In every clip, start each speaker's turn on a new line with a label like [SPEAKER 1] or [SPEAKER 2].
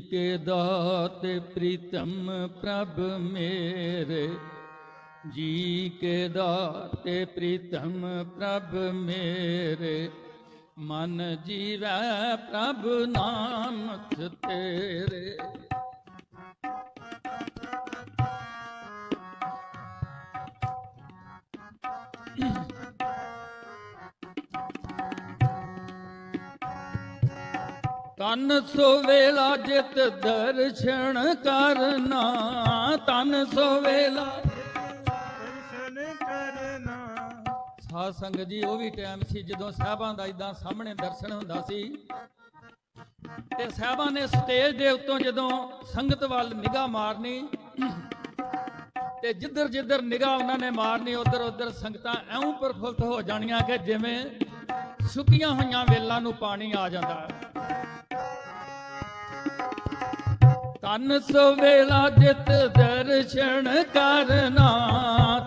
[SPEAKER 1] ਕੇ ਦਾਤ ਪ੍ਰੀਤਮ ਪ੍ਰਭ ਮੇਰੇ। ਜੀ ਕੇ ਦਾਤ ਪ੍ਰੀਤਮ ਪ੍ਰਭ ਮੇਰੇ। ਮਨ ਜੀਵੈ ਪ੍ਰਭ ਨਾਮ ਤੇਰੇ। ਤਨ ਸੋ ਵੇਲਾ ਜਿਤ ਦਰਸ਼ਨ ਕਰਨਾ ਤਨ ਸੋ ਵੇਲਾ
[SPEAKER 2] ਦਰਸ਼ਨ ਕਰਨਾ।
[SPEAKER 1] ਸਾਧ ਸੰਗਤ ਜੀ ਉਹ ਵੀ ਟਾਈਮ ਸੀ ਜਦੋਂ ਸਾਹਿਬਾਂ ਦਾ ਇਦਾਂ ਸਾਹਮਣੇ ਦਰਸ਼ਨ ਹੁੰਦਾ ਸੀ। ਤੇ ਸਾਹਿਬਾਂ ਨੇ ਸਟੇਜ ਦੇ ਉੱਤੋਂ ਜਦੋਂ ਸੰਗਤ ਵੱਲ ਨਿਗਾਹ ਮਾਰਨੀ ਤੇ ਜਿੱਧਰ ਜਿੱਧਰ ਨਿਗਾਹ ਉਹਨਾਂ ਨੇ ਮਾਰਨੀ ਉਧਰ ਉਧਰ ਸੰਗਤਾਂ ਐਉਂ ਪ੍ਰਫੁੱਲਤ ਹੋ ਜਾਣੀਆਂ ਕਿ ਜਿਵੇਂ ਸੁੱਕੀਆਂ ਹੋਈਆਂ ਵੇਲਾਂ ਨੂੰ ਪਾਣੀ ਆ ਜਾਂਦਾ। ਹੈ ਤਨ ਸੋ ਵੇਲਾ ਜਿਤ ਦਰਸ਼ਨ ਕਰਨਾ,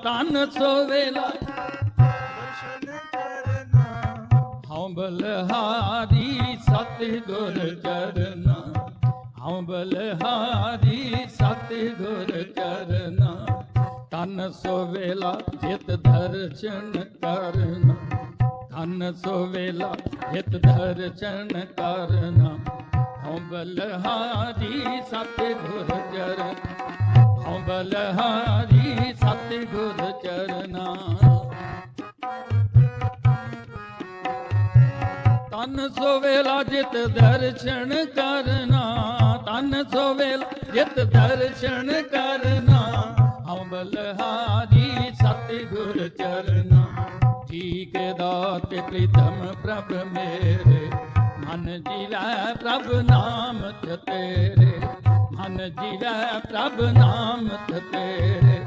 [SPEAKER 1] ਤਨ ਸੋ ਵੇਲਾ
[SPEAKER 2] ਦਰਸ਼ਨ ਕਰਨਾ।
[SPEAKER 1] ਹਉ ਬਲਹਾਰੀ ਸਤਿਗੁਰ ਚਰਨਾ ਹਉ ਬਲਹਾਰੀ ਸਤਿਗੁਰ ਚਰਨਾ, ਤਨ ਸੋ ਜਿਤ ਦਰਸ਼ਨ ਕਰਨਾ, ਤਨ ਸੋ ਵੇਲਾ ਜਿਤ ਦਰਸ਼ਨ ਕਰਨਾ। ਹਉ ਬਲਹਾਰੀ ਸਤਿਗੁਰ ਚਰਨ ਹਉ ਬਲਹਾਰੀ ਸਤਿਗੁਰ ਚਰਨਾ। ਤਨ ਸੋ ਵੇਲਾ ਜਿਤ ਦਰਸ਼ਨ ਕਰਨਾ ਤਨ ਸੋ ਵੇਲਾ ਜਿਤ ਦਰਸ਼ਨ ਕਰਨਾ ਹੰਬਲਹਾਰੀ ਸਤਿਗੁਰ ਚਰਨਾ। ਠੀਕ ਦਾਤ ਪ੍ਰੀਤਮ ਪ੍ਰਭ ਮੇਰੇ ਮਨ ਜੀਵੈ ਪ੍ਰਭ ਨਾਮ ਤੇਰੇ। ਮਨ ਜੀਵੈ ਪ੍ਰਭ ਨਾਮ ਤੇਰੇ।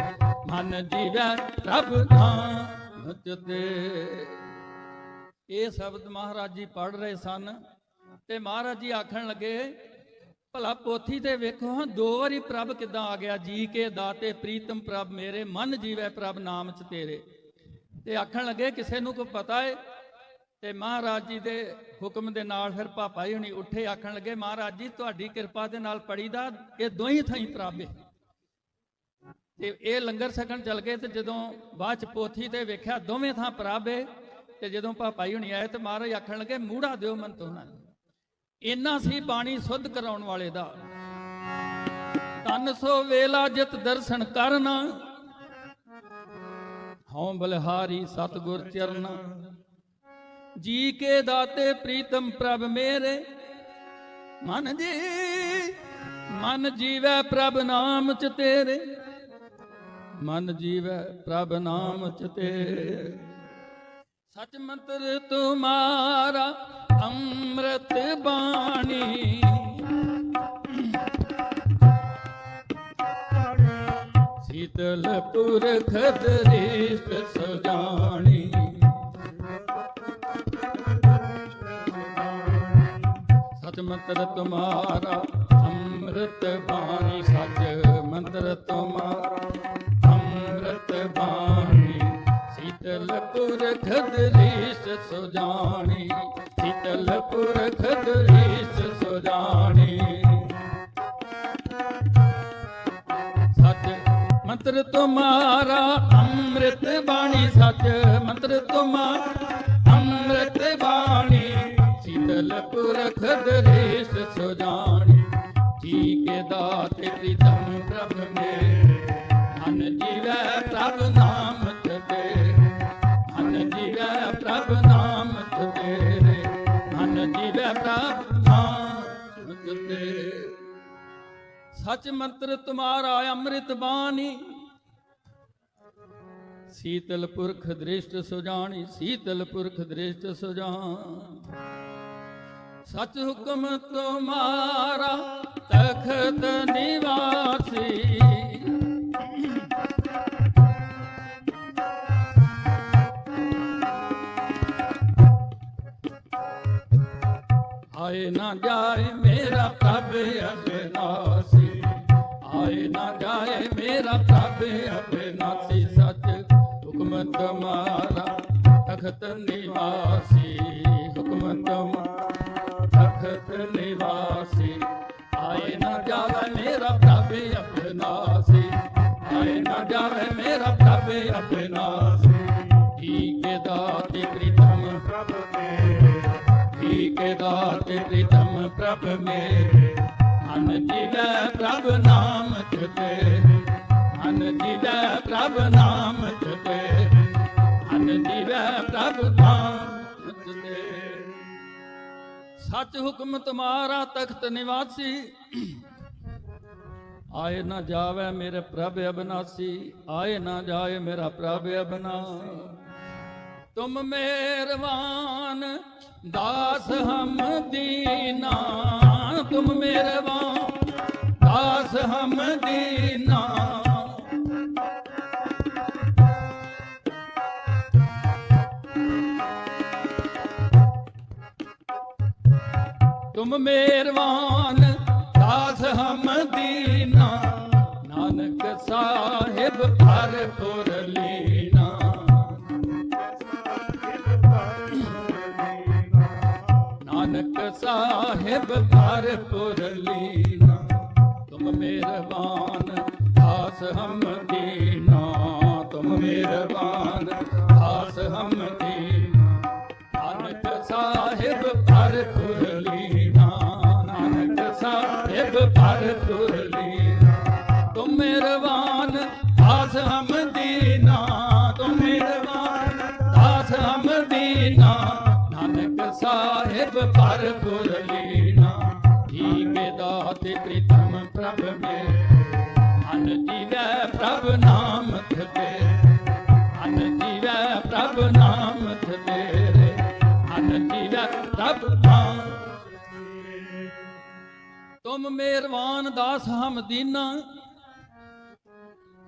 [SPEAKER 1] ਮਨ ਜੀਵੈ ਪ੍ਰਭ ਨਾਮ ਤੇਰੇ। ਇਹ ਸ਼ਬਦ ਮਹਾਰਾਜ ਜੀ ਪੜ ਰਹੇ ਸਨ ਤੇ ਮਹਾਰਾਜ ਜੀ ਆਖਣ ਲੱਗੇ, ਭਲਾ ਪੋਥੀ ਤੇ ਵੇਖੋ ਹਾਂ ਦੋ ਵਾਰੀ ਪ੍ਰਭ ਕਿਦਾਂ ਆ ਗਿਆ? ਜੀ ਕੇ ਦਾਤੇ ਪ੍ਰੀਤਮ ਪ੍ਰਭ ਮੇਰੇ, ਮਨ ਜੀਵੈ ਪ੍ਰਭ ਨਾਮ ਚ ਤੇਰੇ। ਤੇ ਆਖਣ ਲੱਗੇ, ਕਿਸੇ ਨੂੰ ਕੋਈ ਪਤਾ ਏ? ਤੇ ਮਹਾਰਾਜ ਜੀ ਦੇ ਹੁਕਮ ਦੇ ਨਾਲ ਫਿਰ ਪਾਪਾ ਜੀ ਹੁਣੀ ਉੱਠੇ, ਆਖਣ ਲੱਗੇ, ਮਹਾਰਾਜ ਜੀ, ਤੁਹਾਡੀ ਕਿਰਪਾ ਦੇ ਨਾਲ ਪੜੀਦਾ ਇਹ ਦੋਹੀਂ ਥਾਈ ਪ੍ਰਭ ਤੇ ਇਹ ਲੰਗਰ ਛਕਣ ਚੱਲ ਗਏ ਤੇ ਜਦੋਂ ਬਾਅਦ ਚ ਪੋਥੀ ਤੇ ਵੇਖਿਆ ਦੋਵੇਂ ਥਾਂ ਪ੍ਰਭ ਤੇ ਜਦੋਂ ਪਾਪਾ ਜੀ ਹੁਣੀ ਆਏ ਤੇ ਮਹਾਰਾਜ ਆਖਣ ਲੱਗੇ, ਮੂੜਾ ਦਿਓ ਮਨ ਤੋਂ ਇੰਨਾ ਸੀ ਬਾਣੀ ਸੁੱਧ ਕਰਾਉਣ ਵਾਲੇ ਦਾ। ਤਨ ਸੋ ਵੇਲਾ ਜਿਤ ਦਰਸ਼ਨ ਕਰਨਾ, ਹਉ ਬਲਹਾਰੀ ਸਤਗੁਰ ਚਰਨਾ। ਜੀ ਕੇ ਦਾਤੇ ਪ੍ਰੀਤਮ ਪ੍ਰਭ ਮੇਰੇ। ਮਨ ਜੀ, ਮਨ ਜੀਵੈ ਪ੍ਰਭ ਨਾਮ ਚ ਤੇਰੇ। ਮਨ ਜੀਵੈ ਪ੍ਰਭ ਨਾਮ ਚ ਤੇਰੇ। ਸਚ ਮੰਤਰ ਤੁਮਾਰਾ ਅੰਮ੍ਰਿਤ ਬਾਣੀ। ਸੀਤਲ ਪੁਰਖ ਦ੍ਰਿਸ਼ਟ ਸਜਾਣੀ। ਸਚ ਮੰਤਰ ਤੁਮਾਰਾ, ਅੰਮ੍ਰਿਤ ਬਾਣੀ ਸਚ ਮੰਤਰ ਤੁਮਾਰਾ। ਅੰਮ੍ਰਿਤ ਬਾਣੀ ਸੀਤਲ ਪੁਰਖ ਸੁਜਾਣੀ। ਸੀਤਲ ਪੁਰਖ ਸੁਜਾਣੀ। ਸਚ ਮੰਤਰ ਤੁਮਾਰਾ, ਅੰਮ੍ਰਿਤ ਬਾਣੀ ਸਚ ਮੰਤਰ ਤੁਮਾਰਾ। ਪੁਰਖ ਦ੍ਰਿਸ਼ ਸੁਜਾਣੀ ਜੀ ਕੇ ਦਾਤੇ ਪ੍ਰੀਤਮ ਪ੍ਰਭ ਮੇਰੇ ਮਨ ਜੀਵੈ ਪ੍ਰਭ ਨਾਮ ਤੇਰੇ ਮਨ ਜੀਵੈ ਪ੍ਰਭ ਨਾਮ ਤੇਰੇ ਮਨ ਜੀਵੈ ਪ੍ਰਭ ਨਾਮ ਤੇਰੇ ਸਚ ਮੰਤਰ ਤੁਮਾਰਾ ਅੰਮ੍ਰਿਤ ਬਾਣੀ। ਸੀਤਲ ਪੁਰਖ ਦ੍ਰਿਸ਼ਟ ਸੁਜਾਣੀ ਸੀਤਲ ਪੁਰਖ ਦ੍ਰਿਸ਼ਟ ਸੁਜਾਨ ਸਚ ਹੁਕਮ ਤੁਮਾਰਾ ਤਖਤ ਨਿਵਾਸੀ। ਆਏ ਨਾ ਜਾਏ ਮੇਰਾ ਪ੍ਰਭ ਅਬਿਨਾਸੀ। ਆਏ ਨਾ ਜਾਏ ਮੇਰਾ ਪ੍ਰਭ ਅਬਿਨਾਸੀ। ਸਚ ਹੁਕਮ ਤੁਮਾਰਾ ਤਖਤ ਨਿਵਾਸੀ। ਹੁਕਮ ਤੁਮਾਰਾ ਤਖਤ ਨਿਵਾਸੀ। ਆਏ ਨਾ ਜਾਵੇ ਮੇਰਾ ਪ੍ਰਭ ਅਬਨਾਸੀ ਆਏ ਨਾ ਜਾਵੇ ਮੇਰਾ ਪ੍ਰਭ ਅਬਨਾਸੀ ਠੀਕ ਦਾਤੇ ਪ੍ਰੀਤਮ।
[SPEAKER 2] ਪ੍ਰਭ ਮੇਰੇ
[SPEAKER 1] ਠੀਕ ਦਾਤੇ ਪ੍ਰੀਤਮ ਪ੍ਰਭ ਮੇਰੇ। ਮਨ ਜੀਵੈ ਪ੍ਰਭ ਨਾਮ ਚਤੇ ਮਨ ਜੀਵੈ ਪ੍ਰਭ ਨਾਮ ਚਤੇ ਮਨ ਜੀਵੈ ਪ੍ਰਭ ਨਾਮ ਚਤੇ ਸੱਚ ਹੁਕਮ ਤੁਮਾਰਾ ਤਖਤ ਨਿਵਾਸੀ। ਆਏ ਨਾ ਜਾਵੇ ਮੇਰੇ ਪ੍ਰਭ ਅਬਨਾਸੀ, ਆਏ ਨਾ ਜਾਏ ਮੇਰਾ ਪ੍ਰਭ ਅਬਨਾ। ਤੁਮ ਮਿਹਰਬਾਨ, ਦਾਸ ਹਮ ਦੀਨਾ। ਤੁਮ ਮਿਹਰਬਾਨ, ਦਾਸ ਹਮ ਦੀਨਾ। ਤੁਮ ਮਿਹਰਬਾਨ ਦਾਸ ਹਮ ਦੀਨਾ ਨਾਨਕ ਸਾਹਿਬ ਭਰਪੁਰ ਲੀਨਾ
[SPEAKER 2] ਲੀਨਾ
[SPEAKER 1] ਨਾਨਕ ਸਾਹਿਬ ਭਰਪੁਰ ਲੀਨਾ ਤੁਮ ਮਿਹਰਬਾਨ ਦਾਸ ਹਮ ਸਾਹਿਬ ਭਰਪੁਰ ਲੀਨਾ, ਠੀਕ ਦਾਤੇ ਪ੍ਰੀਤਮ ਪ੍ਰਭ ਮੇ। ਮਨ ਜੀਵੈ ਪ੍ਰਭ ਨਾਮ ਤੇ ਮਨ ਜੀਵੈ ਪ੍ਰਭ ਨਾਮ ਤੇਰੇ ਮਨ ਜੀਵੈ ਪ੍ਰਭ ਨਾਮ ਤੁਮ ਮਿਹਰਬਾਨ ਦਾਸ ਹਮ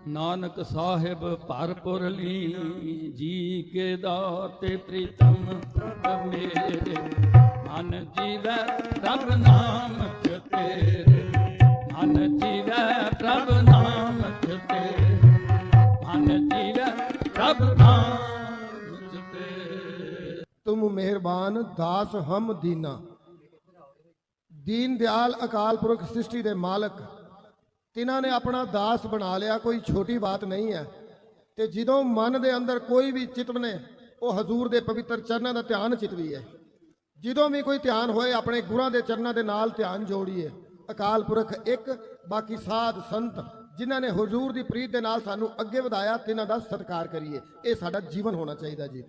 [SPEAKER 1] ਨਾਨਕ ਸਾਹਿਬ ਭਰਪੁਰ ਲੀਨ, ਜੀ ਕੇ ਦਾਤੇ ਪ੍ਰੀਤਮ ਪ੍ਰਭ ਮੇਰੇ। ਮਨ ਜੀਵੈ ਪ੍ਰਭ ਨਾਮ ਤੇਰੇ ਮਨ ਜੀਵੈ ਪ੍ਰਭ ਨਾਮ ਤੇਰੇ ਮਨ ਜੀਵੈ ਪ੍ਰਭ ਨਾਮ ਤੇਰੇ
[SPEAKER 3] ਤੁਮ ਮਿਹਰਬਾਨ, ਦਾਸ ਹਮ ਦੀਨਾ। ਦੀਨ ਦਿਆਲ ਅਕਾਲ ਪੁਰਖ ਸ੍ਰਿਸ਼ਟੀ ਦੇ ਮਾਲਕ। ਤਿਨਾਂ ਨੇ ਆਪਣਾ ਦਾਸ ਬਣਾ ਲਿਆ, ਕੋਈ ਛੋਟੀ ਬਾਤ ਨਹੀਂ ਹੈ। ਤੇ ਜਦੋਂ ਮਨ ਦੇ ਅੰਦਰ ਕੋਈ ਵੀ ਚਿਤਵਨੇ ਉਹ ਹਜ਼ੂਰ ਦੇ ਪਵਿੱਤਰ ਚਰਨਾਂ ਦਾ ਧਿਆਨ ਚਿਤਵੀ ਹੈ। ਜਦੋਂ ਵੀ ਕੋਈ ਧਿਆਨ ਹੋਏ, ਆਪਣੇ ਗੁਰਾਂ ਦੇ ਚਰਨਾਂ ਦੇ ਨਾਲ ਧਿਆਨ ਜੋੜੀਏ। ਅਕਾਲ ਪੁਰਖ ਇੱਕ, ਬਾਕੀ ਸਾਧ ਸੰਤ, ਜਿਨ੍ਹਾਂ ਨੇ ਹਜ਼ੂਰ ਦੀ ਪ੍ਰੀਤ ਦੇ ਨਾਲ ਸਾਨੂੰ ਅੱਗੇ ਵਧਾਇਆ, ਤਿਨਾਂ ਦਾ ਸਤਿਕਾਰ ਕਰੀਏ। ਇਹ ਸਾਡਾ ਜੀਵਨ ਹੋਣਾ ਚਾਹੀਦਾ ਜੀ।